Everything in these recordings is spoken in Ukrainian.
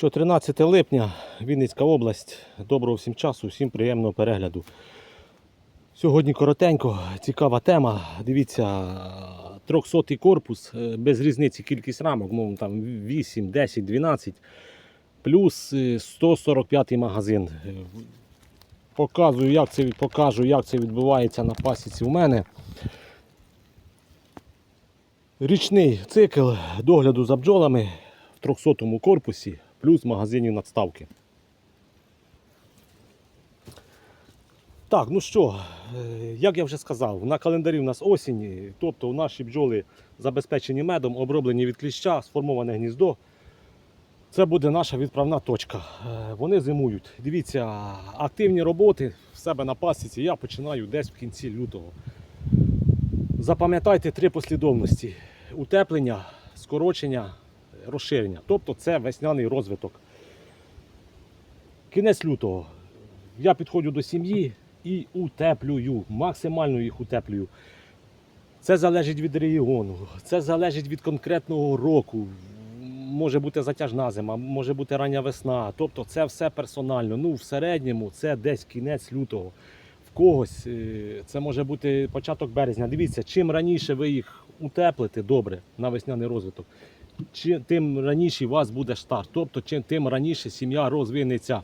14 липня, Вінницька область. Доброго всім часу, всім приємного перегляду. Сьогодні коротенько, цікава тема. Дивіться, 300 корпус, е, без різниці кількість рамок, мов там 8, 10, 12, плюс е, 145 магазин. Е, Показую, як це, покажу, як це відбувається на пасіці у мене. Річний цикл догляду за бджолами в 300 корпусі плюс магазинів надставки. Так, ну що, е, як я вже сказав, на календарі у нас осінь, тобто наші бджоли забезпечені медом, оброблені від кліща, сформоване гніздо. Це буде наша відправна точка. Е, Вони зимують. Дивіться, активні роботи в себе на пасіці я починаю десь в кінці лютого. Запам'ятайте три послідовності: утеплення, скорочення, розширення. Тобто це весняний розвиток. Кінець лютого. Я підходжу до сім'ї і утеплюю, максимально їх утеплюю. Це залежить від регіону, це залежить від конкретного року. Може бути затяжна зима, може бути рання весна. Тобто це все персонально. Ну, в середньому це десь кінець лютого. В когось е, це може бути початок березня. Дивіться, чим раніше ви їх утеплите добре на весняний розвиток, чим тим раніше у вас буде старт. Тобто, чим тим раніше сім'я розвинеться.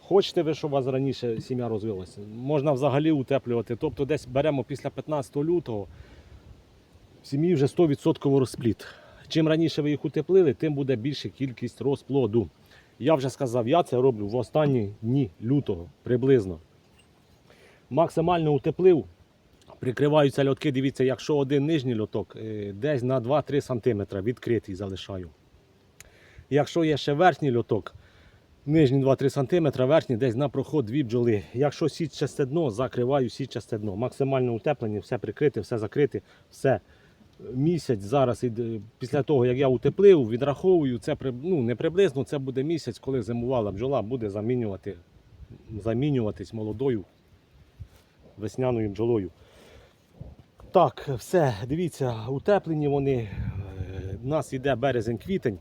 Хочете ви, щоб у вас раніше сім'я розвилася? Можна взагалі утеплювати. Тобто десь беремо після 15 лютого в сім'ї вже 100% розпліт. Чим раніше ви їх утеплили, тим буде більша кількість розплоду. Я вже сказав, я це роблю в останні дні лютого приблизно. Максимально утеплив. Прикриваються льотки. Дивіться, якщо один нижній льоток, е, десь на 2-3 см відкритий залишаю. Якщо є ще верхній льоток, нижні 2-3 см, верхній десь на проход дві бджоли. Якщо сітчасте дно, закриваю сітчасте дно. Максимально утеплені, все прикрите, все закрите, все. Місяць зараз, після того, як я утеплив, відраховую, це ну, не приблизно, це буде місяць, коли зимувала бджола, буде замінювати, замінюватись молодою весняною бджолою. Так, все, дивіться, утеплені вони. Е, У нас йде березень-квітень.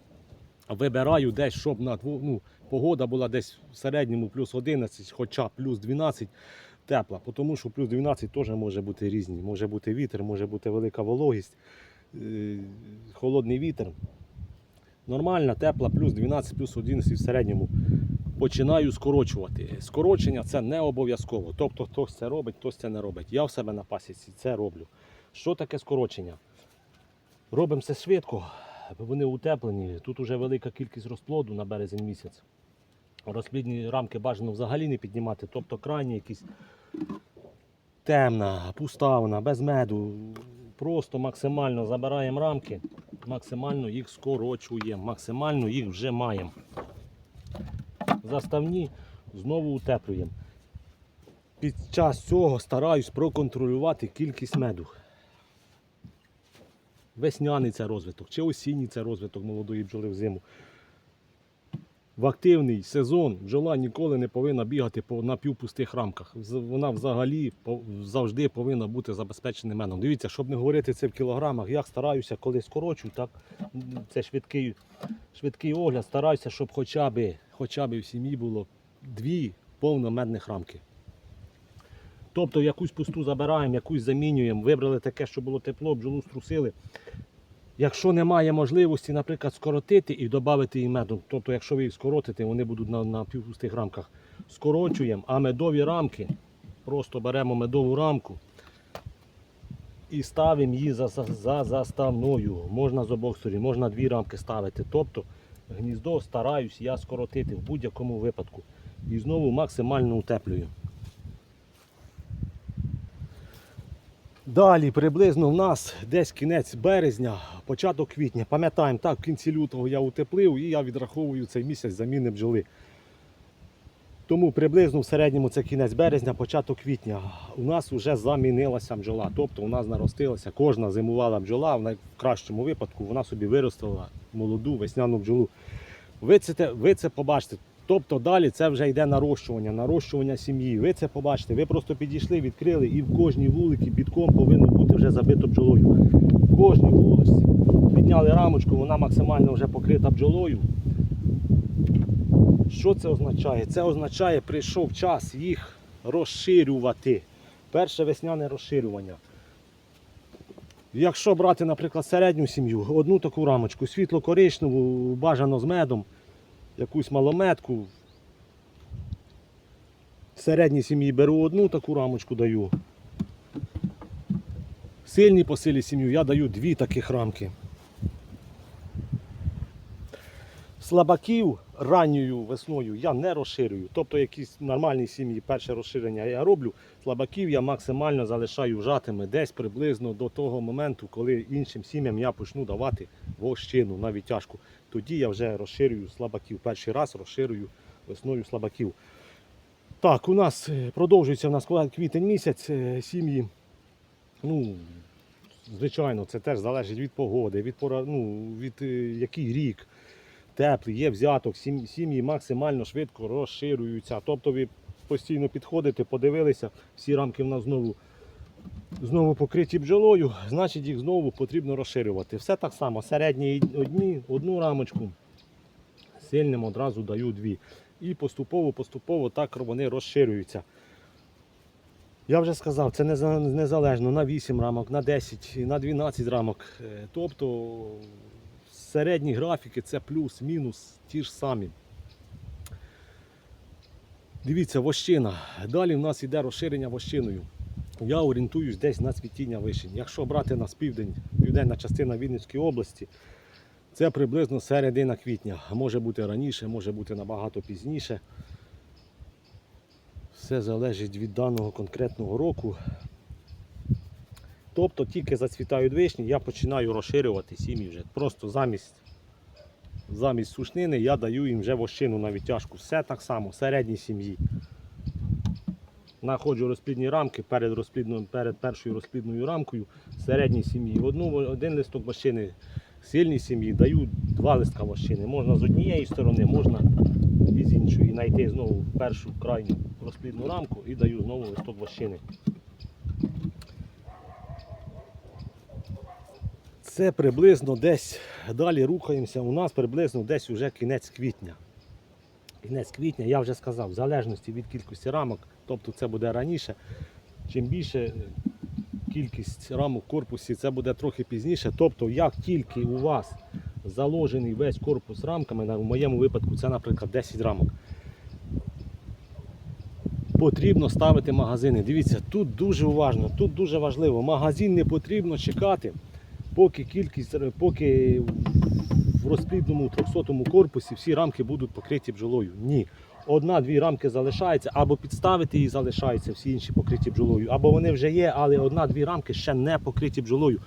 Вибираю десь, щоб на ну, погода була десь в середньому плюс 11, хоча плюс 12 тепла. Тому що плюс 12 теж може бути різні. Може бути вітер, може бути велика вологість, е, холодний вітер. Нормальна, тепла, плюс 12, плюс 11 в середньому. Починаю скорочувати. Скорочення це не обов'язково. Тобто хтось це робить, хтось це не робить. Я в себе на пасіці це роблю. Що таке скорочення? Робимо це швидко, вони утеплені. Тут вже велика кількість розплоду на березень місяць. Розплідні рамки бажано взагалі не піднімати, тобто крайні якісь темна, пуста вона, без меду. Просто максимально забираємо рамки, максимально їх скорочуємо, максимально їх вже маємо. Заставні знову утеплюємо. Під час цього стараюсь проконтролювати кількість меду. Весняний це розвиток, чи осінній це розвиток молодої бджоли взиму. В активний сезон бджола ніколи не повинна бігати по напівпустих рамках. Вона взагалі завжди повинна бути забезпечена медом. Дивіться, щоб не говорити це в кілограмах, я стараюся, коли скорочу, так це швидкий, швидкий огляд, стараюся, щоб хоча б, хоча б в сім'ї було дві повномедних рамки. Тобто якусь пусту забираємо, якусь замінюємо, вибрали таке, що було тепло, бджолу струсили. Якщо немає можливості, наприклад, скоротити і додати їм меду, тобто, якщо ви їх скоротите, вони будуть на, на півпустих рамках. Скорочуємо, а медові рамки, просто беремо медову рамку і ставимо її за, за, за заставною. Можна з обох сторін, можна дві рамки ставити. Тобто гніздо стараюсь я скоротити в будь-якому випадку. І знову максимально утеплюю. Далі приблизно в нас десь кінець березня, початок квітня. Пам'ятаємо, так, в кінці лютого я утеплив і я відраховую цей місяць заміни бджоли. Тому приблизно в середньому це кінець березня, початок квітня. У нас вже замінилася бджола. Тобто у нас наростилася кожна зимувала бджола, в найкращому випадку вона собі виростила молоду весняну бджолу. Ви це, ви це побачите. Тобто далі це вже йде нарощування, нарощування сім'ї. Ви це побачите. Ви просто підійшли, відкрили і в кожній вулиці бітком повинно бути вже забито бджолою. В кожній вулиці підняли рамочку, вона максимально вже покрита бджолою. Що це означає? Це означає, прийшов час їх розширювати. Перше весняне розширювання. Якщо брати, наприклад, середню сім'ю, одну таку рамочку, світло-коричневу, бажано з медом, якусь малометку. В середній сім'ї беру одну таку рамочку даю. Сильній по силі сім'ю я даю дві таких рамки. Слабаків ранньою весною я не розширюю. Тобто якісь нормальні сім'ї, перше розширення я роблю. Слабаків я максимально залишаю вжатими десь приблизно до того моменту, коли іншим сім'ям я почну давати вощину на відтяжку. Тоді я вже розширюю слабаків. Перший раз розширюю весною слабаків. Так, у нас е, продовжується у нас квітень місяць е, сім'ї. Ну, звичайно, це теж залежить від погоди, від пора, ну, від е, який рік теплий, є взяток, сім'ї максимально швидко розширюються. Тобто ви постійно підходите, подивилися, всі рамки в нас знову, знову покриті бджолою, значить їх знову потрібно розширювати. Все так само, середні одні, одну рамочку, сильним одразу даю дві. І поступово-поступово так вони розширюються. Я вже сказав, це незалежно на 8 рамок, на 10, на 12 рамок. Е, Тобто середні графіки це плюс-мінус ті ж самі. Дивіться, вощина. Далі в нас йде розширення вощиною. Я орієнтуюсь десь на цвітіння вишень. Якщо брати нас південь, південна частина Вінницької області, це приблизно середина квітня. Може бути раніше, може бути набагато пізніше. Все залежить від даного конкретного року. Тобто тільки зацвітають вишні, я починаю розширювати сім'ї вже. Просто замість, замість сушнини я даю їм вже вощину на відтяжку. Все так само, середній сім'ї. Находжу розплідні рамки перед, перед першою розплідною рамкою середній сім'ї. Одну, один листок вощини сильній сім'ї даю два листка вощини. Можна з однієї сторони, можна і з іншої. Знайти знову першу крайню розплідну рамку і даю знову листок вощини. Це приблизно десь далі рухаємося. У нас приблизно десь вже кінець квітня. Кінець квітня, я вже сказав, в залежності від кількості рамок, тобто це буде раніше. Чим більше е, кількість рамок в корпусі, це буде трохи пізніше. Тобто, як тільки у вас заложений весь корпус рамками, в моєму випадку це, наприклад, 10 рамок. Потрібно ставити магазини. Дивіться, тут дуже уважно, тут дуже важливо. Магазин не потрібно чекати, поки кількість, поки в розплідному 300 корпусі всі рамки будуть покриті бджолою. Ні. Одна-дві рамки залишаються, або підставити її залишаються, всі інші покриті бджолою, або вони вже є, але одна-дві рамки ще не покриті бджолою.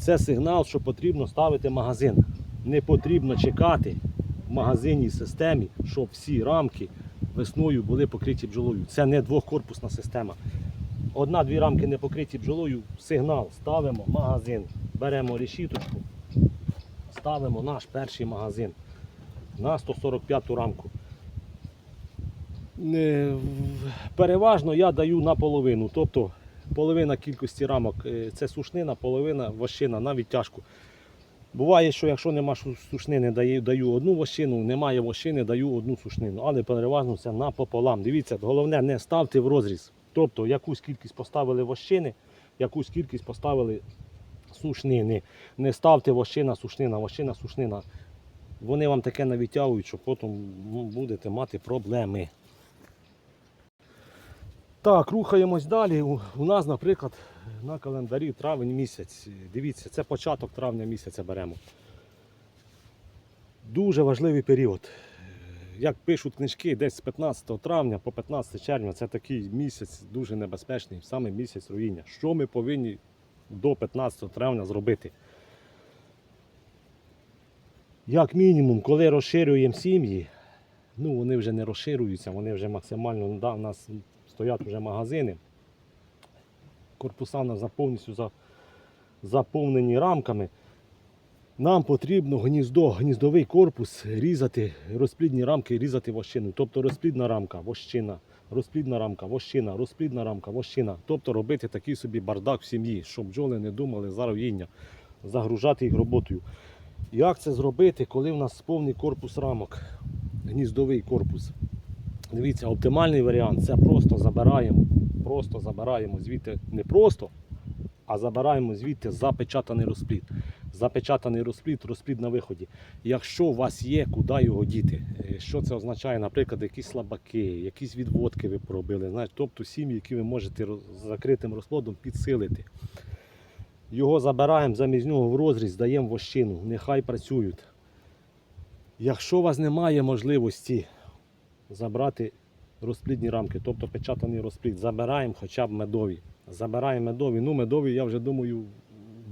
Це сигнал, що потрібно ставити магазин. Не потрібно чекати в магазинній системі, щоб всі рамки весною були покриті бджолою. Це не двохкорпусна система. Одна-дві рамки не покриті бджолою, сигнал, ставимо магазин, беремо решіточку, ставимо наш перший магазин на 145 рамку. Е, Переважно я даю наполовину, тобто половина кількості рамок е, це сушнина, половина вощина на відтяжку. Буває, що якщо нема сушнини, даю, одну вощину, немає вощини, даю одну сушнину, але переважно це напополам. Дивіться, головне не ставте в розріз. Тобто якусь кількість поставили вощини, якусь кількість поставили сушнини. Не ставте вощина, сушнина, вощина, сушнина. Вони вам таке навітягують, що потім ну, будете мати проблеми. Так, рухаємось далі. У, нас, наприклад, на календарі травень місяць. Дивіться, це початок травня місяця беремо. Дуже важливий період. Як пишуть книжки, десь з 15 травня по 15 червня це такий місяць дуже небезпечний, саме місяць руїння. Що ми повинні до 15 травня зробити? Як мінімум, коли розширюємо сім'ї, ну вони вже не розширюються, вони вже максимально, да, у нас стоять вже магазини. Корпуса у нас повністю заповнені рамками. Нам потрібно гніздо, гніздовий корпус різати, розплідні рамки різати вощиною. Тобто розплідна рамка, вощина, розплідна рамка, вощина, розплідна рамка, вощина. Тобто робити такий собі бардак в сім'ї, щоб бджоли не думали за роїння, загружати їх роботою. Як це зробити, коли в нас повний корпус рамок? гніздовий корпус. Дивіться, оптимальний варіант це просто забираємо, просто забираємо звідти не просто, а забираємо звідти запечатаний розплід. Запечатаний розплід, розплід на виході. Якщо у вас є, куди його діти? Е, Що це означає? Наприклад, якісь слабаки, якісь відводки ви поробили, знаєте, тобто сім'ї, які ви можете з закритим розплодом підсилити. Його забираємо замість нього в розріз, даємо вощину, нехай працюють. Якщо у вас немає можливості забрати розплідні рамки, тобто печатаний розплід, забираємо хоча б медові. Забираємо медові. Ну, медові, я вже думаю,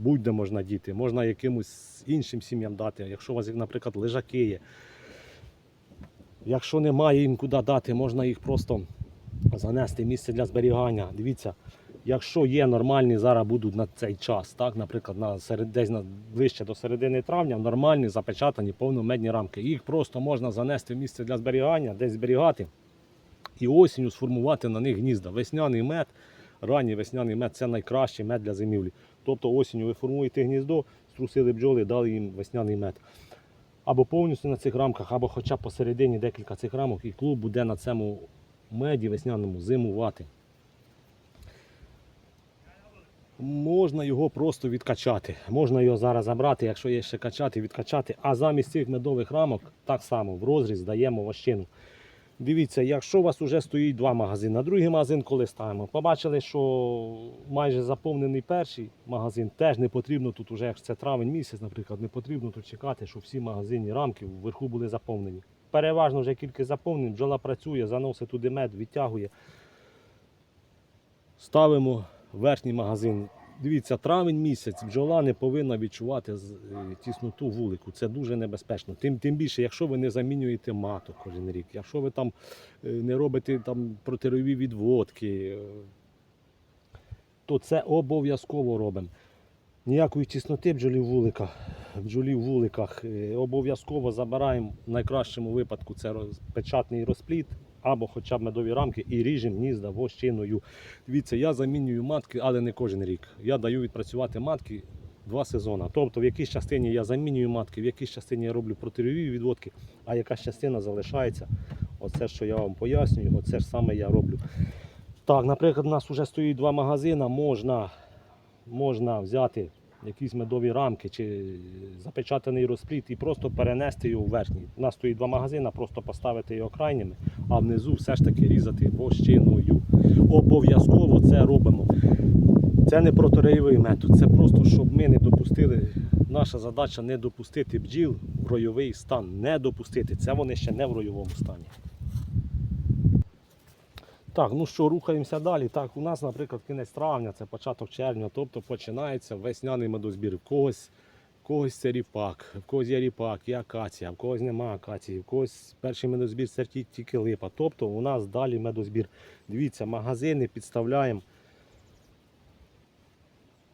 будь-де можна діти. Можна якимось іншим сім'ям дати. Якщо у вас, наприклад, лежаки є. Якщо немає їм куди дати, можна їх просто занести місце для зберігання. Дивіться, якщо є нормальні, зараз будуть на цей час, так, наприклад, на серед, десь на, ближче до середини травня, нормальні запечатані повномедні рамки. Їх просто можна занести в місце для зберігання, десь зберігати і осінню сформувати на них гнізда. Весняний мед, ранній весняний мед це найкращий мед для зимівлі. Тобто осінню ви формуєте гніздо, струсили бджоли, дали їм весняний мед. Або повністю на цих рамках, або хоча б посередині декілька цих рамок, і клуб буде на цьому меді весняному зимувати. Можна його просто відкачати. Можна його зараз забрати, якщо є ще качати, відкачати. А замість цих медових рамок так само в розріз даємо вощину. Дивіться, якщо у вас вже стоїть два магазини, а другий магазин коли ставимо, побачили, що майже заповнений перший магазин, теж не потрібно тут, уже, як це травень місяць, наприклад, не потрібно тут чекати, щоб всі магазинні рамки вверху були заповнені. Переважно вже кількість заповнень, бджола працює, заносить туди мед, відтягує. Ставимо верхній магазин. Дивіться, травень місяць бджола не повинна відчувати е, тісноту вулику. Це дуже небезпечно. Тим, тим більше, якщо ви не замінюєте маток кожен рік, якщо ви там е, не робите там протирові відводки, е, то це обов'язково робимо. Ніякої тісноти бджолі в вуликах, бджолі в вуликах обов'язково забираємо в найкращому випадку це печатний розплід або хоча б медові рамки і ріжемо гнізда вощиною. Дивіться, я замінюю матки, але не кожен рік. Я даю відпрацювати матки два сезони. Тобто в якійсь частині я замінюю матки, в якійсь частині я роблю протирові відводки, а якась частина залишається. Оце, що я вам пояснюю, оце ж саме я роблю. Так, наприклад, у нас вже стоїть два магазини, можна, можна взяти якісь медові рамки чи запечатаний розплід і просто перенести його в верхній. У нас стоїть два магазини, просто поставити його крайніми, а внизу все ж таки різати вощиною. Обов'язково це робимо. Це не протиреєвий метод, це просто щоб ми не допустили. Наша задача не допустити бджіл в ройовий стан. Не допустити. Це вони ще не в ройовому стані. Так, ну що, рухаємося далі. Так, у нас, наприклад, кінець травня, це початок червня, тобто починається весняний медозбір. В когось, в когось це ріпак, в когось є ріпак, є акація, в когось немає акації, в когось перший медозбір це тільки липа. Тобто у нас далі медозбір. Дивіться, магазини підставляємо.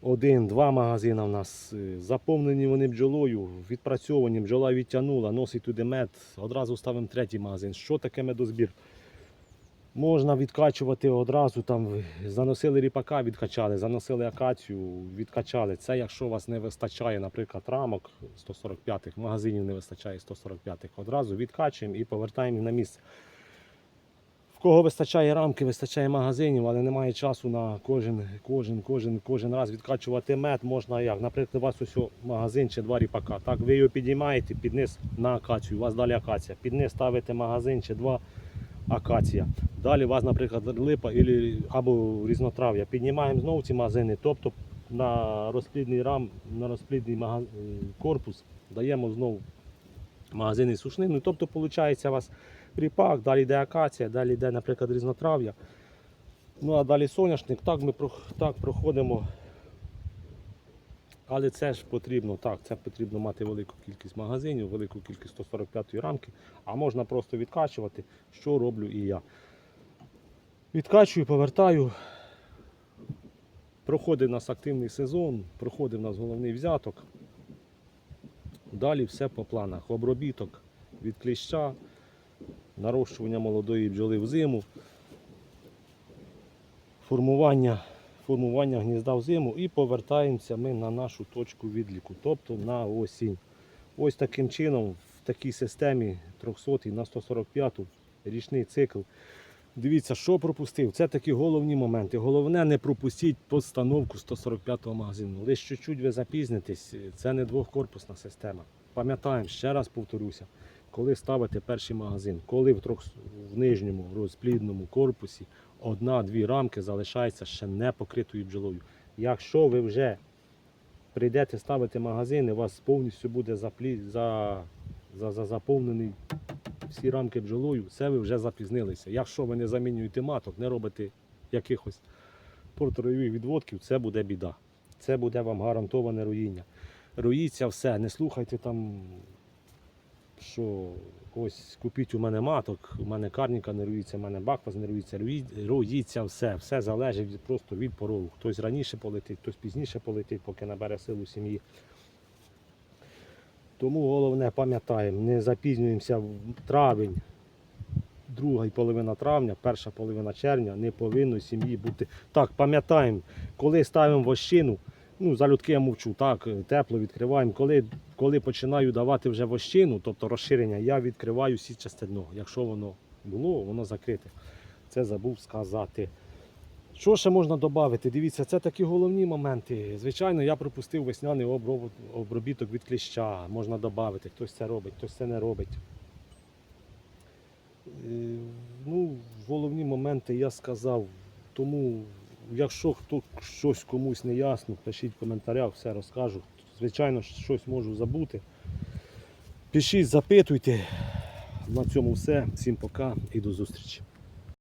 Один-два магазини у нас е, заповнені вони бджолою, відпрацьовані, бджола відтягнула, носить туди мед. Одразу ставимо третій магазин. Що таке медозбір? Можна відкачувати одразу, там заносили ріпака, відкачали, заносили акацію, відкачали. Це якщо у вас не вистачає, наприклад, рамок 145-х, магазинів не вистачає 145-х, одразу відкачуємо і повертаємо на місце. В кого вистачає рамки, вистачає магазинів, але немає часу на кожен, кожен, кожен, кожен раз відкачувати мед, можна як. Наприклад, у вас ось магазин чи два ріпака. Так, ви його підіймаєте, під низ на акацію, у вас далі акація. Під низ ставите магазин чи два акація. Далі у вас, наприклад, липа або різнотрав'я. Піднімаємо знову ці магазини, тобто на розплідний рам, на розплідний мага- е, корпус даємо знову магазини сушнину. Тобто, виходить, у вас ріпак, далі йде акація, далі йде, наприклад, різнотрав'я. Ну а далі соняшник. Так ми так проходимо. Але це ж потрібно, так, це потрібно мати велику кількість магазинів, велику кількість 145-ї рамки, а можна просто відкачувати, що роблю і я. Відкачую, повертаю. Проходить у нас активний сезон, проходить у нас головний взяток. Далі все по планах. Обробіток від кліща, нарощування молодої бджоли в зиму, формування, формування гнізда в зиму і повертаємося ми на нашу точку відліку, тобто на осінь. Ось таким чином в такій системі 300 на 145 річний цикл. Дивіться, що пропустив. Це такі головні моменти. Головне, не пропустіть постановку 145-го магазину. Лише чуть-чуть ви запізнитесь, це не двохкорпусна система. Пам'ятаємо, ще раз повторюся, коли ставите перший магазин, коли в, трьох, в нижньому розплідному корпусі одна-дві рамки залишається ще не покритою бджолою. Якщо ви вже прийдете ставити магазин, і у вас повністю буде заплі... за... За... За... заповнений всі рамки бджолою, це ви вже запізнилися. Якщо ви не замінюєте маток, не робите якихось порторових відводків, це буде біда. Це буде вам гарантоване руїння. Руїться все, не слухайте там, що ось купіть у мене маток, у мене карніка не у мене баквас не руїться, руї- руїться все. Все залежить від, просто від порогу. Хтось раніше полетить, хтось пізніше полетить, поки набере силу сім'ї. Тому головне пам'ятаємо, не запізнюємося в травень, друга і половина травня, перша половина червня не повинно сім'ї бути. Так, пам'ятаємо, коли ставимо вощину, ну залюдки я мовчу, так, тепло відкриваємо. Коли, коли починаю давати вже вощину, тобто розширення, я відкриваю сітчасте дно. Якщо воно було, воно закрите. Це забув сказати. Що ще можна додати? Дивіться, це такі головні моменти. Звичайно, я пропустив весняний обробіток від кліща. Можна додати, хтось це робить, хтось це не робить. Е, Ну, головні моменти я сказав. Тому, якщо хто щось комусь не ясно, пишіть в коментарях, все розкажу. Звичайно, щось можу забути. Пишіть, запитуйте. На цьому все. Всім пока і до зустрічі.